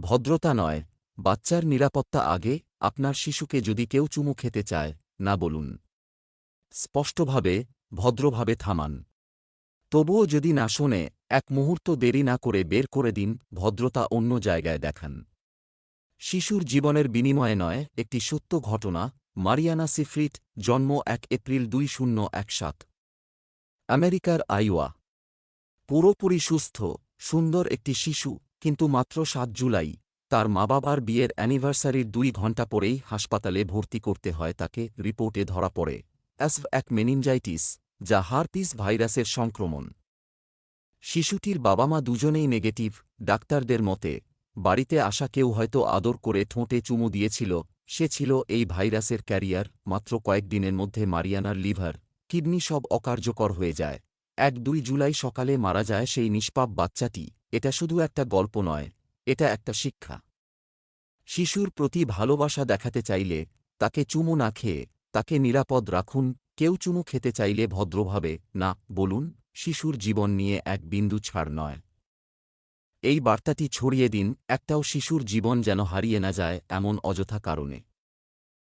ভদ্রতা নয়, বাচ্চার নিরাপত্তা আগে আপনার শিশুকে যদি কেউ চুমু খেতে চায়, না বলুন। স্পষ্টভাবে, ভদ্রভাবে থামান। তবুও যদি না শোনে, এক মুহূর্ত দেরি না করে বের করে দিন, ভদ্রতা অন্য জায়গায় দেখান। শিশুর জীবনের বিনিময়ে নয়, একটি সত্য ঘটনা, মারিয়ানা সিফ্রিট জন্ম এক এপ্রিল দুই শূন্য এক সাত। আমেরিকার আইওয়া। পুরোপুরি সুস্থ, সুন্দর একটি শিশু কিন্তু মাত্র সাত জুলাই, তার মা বাবার বিয়ের অ্যানিভার্সারির দুই ঘণ্টা পরেই হাসপাতালে ভর্তি করতে হয় তাকে, রিপোর্টে ধরা পড়ে। অ্যাসভ, এক মেনিনজাইটিস, যা হারপিস ভাইরাসের সংক্রমণ। শিশুটির বাবা মা দুজনেই নেগেটিভ, ডাক্তারদের মতে, বাড়িতে আসা কেউ হয়তো আদর করে ঠোঁটে চুমু দিয়েছিল, সে ছিল এই ভাইরাসের ক্যারিয়ার, মাত্র কয়েকদিনের মধ্যে মারিয়ানার লিভার, কিডনি সব অকার্যকর হয়ে যায়। এক দুই জুলাই সকালে মারা যায় সেই নিষ্পাপ বাচ্চাটি। এটা শুধু একটা গল্প নয়, এটা একটা শিক্ষা। শিশুর প্রতি ভালোবাসা দেখাতে চাইলে তাকে চুমু না খেয়ে, তাকে নিরাপদ রাখুন, কেউ চুমু খেতে চাইলে ভদ্রভাবে, না, বলুন, শিশুর জীবন নিয়ে এক বিন্দু ছাড় নয়। এই বার্তাটি ছড়িয়ে দিন, একটাও শিশুর জীবন যেন হারিয়ে না যায় এমন অযথা কারণে।